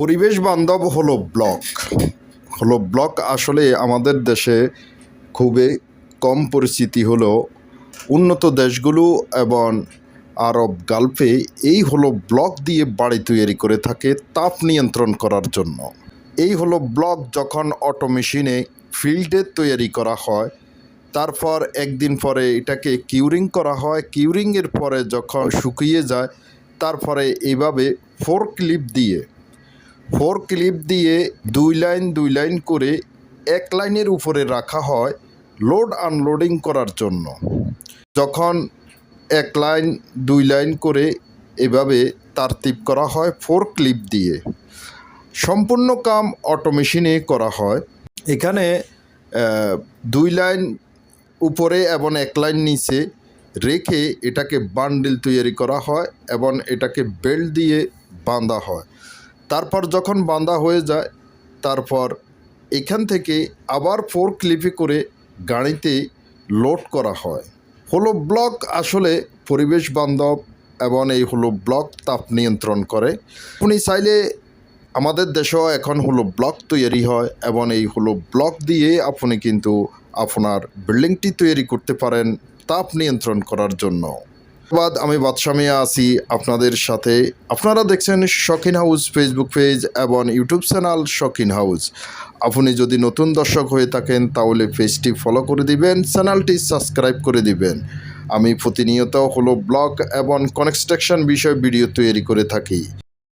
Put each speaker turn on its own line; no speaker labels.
পরিবেশ বান্ধব হলো ব্লক। হলো ব্লক আসলে আমাদের দেশে খুবই কম পরিচিতি হলো উন্নত দেশগুলো এবং আরব গালফে এই হলো ব্লক দিয়ে বাড়ি তৈরি করে থাকে তাপ নিয়ন্ত্রণ করার জন্য। এই হলো ব্লক যখন অটো মেশিনে ফিল্ডে তৈরি করা হয়, তারপর একদিন পরে এটাকে কিউরিং করা হয়। কিউরিংয়ের পরে যখন শুকিয়ে যায়, তারপরে এইভাবে ফোর ক্লিপ দিয়ে ফোর ক্লিপ দিয়ে দুই লাইন দুই লাইন করে এক লাইনের উপরে রাখা হয় লোড আনলোডিং করার জন্য। যখন এক লাইন, দুই লাইন করে এভাবে তারতিব করা হয় ফোর ক্লিপ দিয়ে। সম্পূর্ণ কাম অটো মেশিনে করা হয়। এখানে দুই লাইন উপরে এবং এক লাইন নিচে রেখে এটাকে বান্ডিল তৈরি করা হয় এবং এটাকে বেল্ট দিয়ে বাঁধা হয়। তারপর যখন বাঁধা হয়ে যায়, তারপর এখান থেকে আবার ফোর ক্লিপে করে গাড়িতে লোড করা হয়। হলো ব্লক আসলে পরিবেশ বান্ধব এবং এই হলো ব্লক তাপ নিয়ন্ত্রণ করে। আপনি চাইলে আমাদের দেশেও এখন হলো ব্লক তৈরি হয় এবং এই হলো ব্লক দিয়ে আপনি কিন্তু আপনার বিল্ডিংটি তৈরি করতে পারেন তাপ নিয়ন্ত্রণ করার জন্য। বাদ আমি বাদশামিয়া আছি আপনাদের সাথে। আপনারা দেখছেন শখিন হাউস ফেসবুক পেজ এবং ইউটিউব চ্যানেল শখিন হাউস। আপনি যদি নতুন দর্শক হয়ে থাকেন, তাহলে পেজটি ফলো করে দিবেন চ্যানেলটি সাবস্ক্রাইব করে দিবেন। আমি প্রতিনিয়ত হলো ব্লগ এবং কনস্ট্রাকশন বিষয় ভিডিও তৈরি করে থাকি।